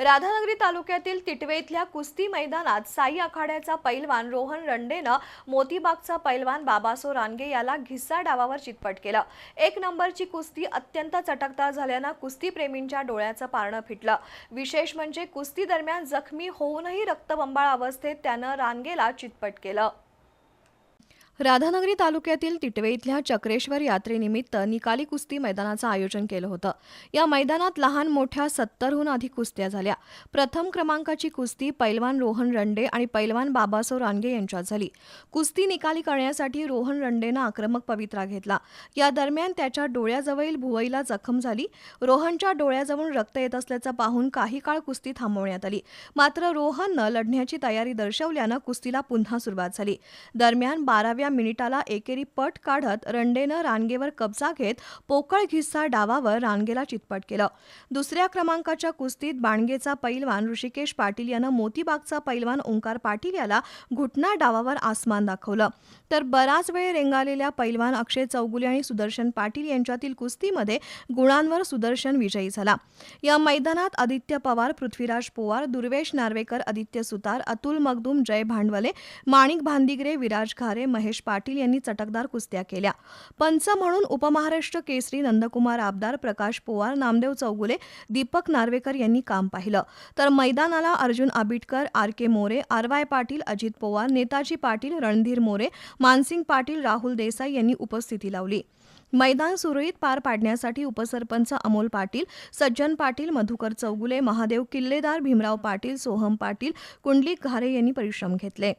राधानगरी तालुक्यातील तिटवे इथल्या कुस्ती मैदानात साई आखाड्याचा पैलवान रोहन रंडेनं मोतीबागचा पैलवान बाबासो रानगे याला घिस्सा डावावर चितपट केलं. एक नंबरची कुस्ती अत्यंत चटकदार झाल्यानं कुस्तीप्रेमींच्या डोळ्याचं पारणं फिटलं. विशेष म्हणजे कुस्ती दरम्यान जखमी होऊनही रक्तबंबाळ अवस्थेत त्यानं रानगेला चितपट केलं. राधानगरी तालुक्यातील तिटवे इथल्या चक्रेश्वर यात्रेनिमित्त निकाली कुस्ती मैदानाचं आयोजन केलं होतं. या मैदानात लहान मोठ्या सत्तरहून अधिक कुस्त्या झाल्या. प्रथम क्रमांकाची कुस्ती पैलवान रोहन रंडे आणि पैलवान बाबासो रानगे यांच्यात झाली. कुस्ती निकाली करण्यासाठी रोहन रंडेनं आक्रमक पवित्रा घेतला. या दरम्यान त्याच्या डोळ्याजवळील भुवईला जखम झाली. रोहनच्या डोळ्याजवळून रक्त येत असल्याचं पाहून काही काळ कुस्ती थांबवण्यात आली. मात्र रोहननं लढण्याची तयारी दर्शवल्यानं कुस्तीला पुन्हा सुरुवात झाली. दरम्यान बाराव्या मिनिटाला एकेरी पट काढत रंडेनं रानगेवर कब्जा घेत पोकळ घिस्सा डावावर रानगेला चितपट केलं. दुसऱ्या क्रमांकाच्या कुस्तीत बाणगेचा पैलवान ऋषिकेश पाटील यानं मोतीबागचा पैलवान ओंकार पाटील याला घुटना डावावर आसमान दाखवलं. तर बराच वेळ रेंगाळलेल्या पैलवान अक्षय चौगुले आणि सुदर्शन पाटील यांच्यातील कुस्तीमध्ये गुणांवर सुदर्शन विजयी झाला. या मैदानात आदित्य पवार पृथ्वीराज पोवार दुर्वेश नार्वेकर आदित्य सुतार अतुल मगदूम जय भांडवले माणिक भांदिगरे विराज घारे महेश पाटील यांनी चटकदार कुस्त्या केल्या. पंच म्हणून उपमहाराष्ट्र केसरी नंदकुमार आबदार प्रकाश पोवार नामदेव चौगुले दीपक नार्वेकर यांनी काम पाहिलं. तर मैदानाला Arjun Abitkar R K More R Y Patil Ajit Pawar Netaji Patil Randhir More Mansingh Patil Rahul Desai यांनी उपस्थिती लावली. मैदान सुरळीत पार पाडण्यासाठी उपसरपंच अमोल पाटील सज्जन पाटील मधुकर चौगुले महादेव किल्लेदार भीमराव पाटील सोहम पाटील कुंडलिक घारे यांनी परिश्रम घेतले.